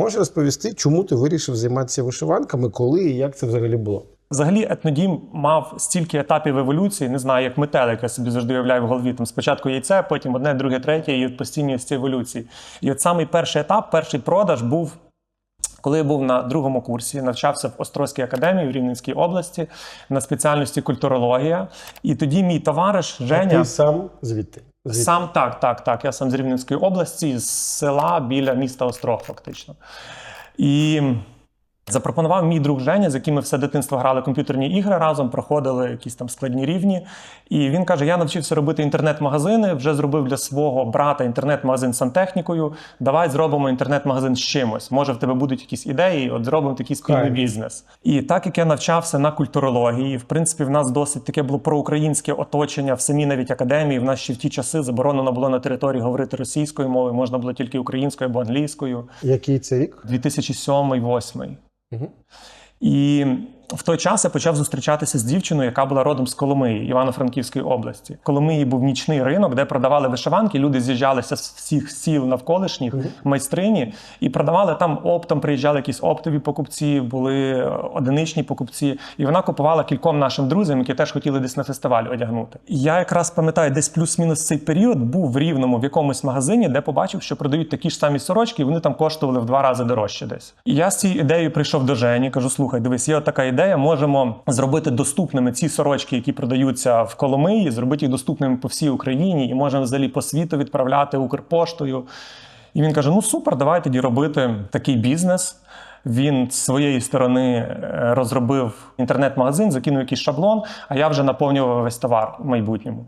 Можеш розповісти, чому ти вирішив займатися вишиванками, коли і як це взагалі було? Взагалі, етнодім мав стільки етапів еволюції, не знаю, як метелик, я собі завжди уявляю в голові. Там спочатку яйце, потім одне, друге, третє, і постійні ці еволюції. І от самий перший етап, перший продаж був. Коли я був на другому курсі, навчався в Острозькій академії в Рівненській області на спеціальності культурологія. І тоді мій товариш Женя Ти сам звідти. звідти. сам так, так, так. Я сам з Рівненської області, з села біля міста Острог, фактично. І запропонував мій друг Женя, з яким ми все дитинство грали комп'ютерні ігри разом, проходили якісь там складні рівні. І він каже: Я навчився робити інтернет-магазини, вже зробив для свого брата інтернет-магазин з сантехнікою. Давай зробимо інтернет-магазин з чимось. Може, в тебе будуть якісь ідеї, от зробимо такий спільний бізнес. І так як я навчався на культурології, в принципі, в нас досить таке було проукраїнське оточення в самій навіть академії. В нас ще в ті часи заборонено було на території говорити російською мовою, можна було тільки українською або англійською. Який це рік? 2007-2008. Угу. І в той час я почав зустрічатися з дівчиною, яка була родом з Коломиї, Івано-Франківської області. В Коломиї був нічний ринок, де продавали вишиванки. Люди з'їжджалися з всіх сіл навколишніх майстрині і продавали там оптом. Приїжджали якісь оптові покупці, були одиничні покупці. І вона купувала кільком нашим друзям, які теж хотіли десь на фестиваль одягнути. Я якраз пам'ятаю, десь плюс-мінус цей період був в рівному в якомусь магазині, де побачив, що продають такі ж самі сорочки, і вони там коштували в два рази дорожче десь. І я з цією ідеєю прийшов до Жені. Кажу: слухай, дивись, є така ідея. Можемо зробити доступними ці сорочки, які продаються в Коломиї, зробити їх доступними по всій Україні, і можемо взагалі по світу відправляти Укрпоштою. І він каже: Ну супер, давай тоді робити такий бізнес. Він з своєї сторони е, розробив інтернет-магазин, закинув якийсь шаблон, а я вже наповнював весь товар в майбутньому.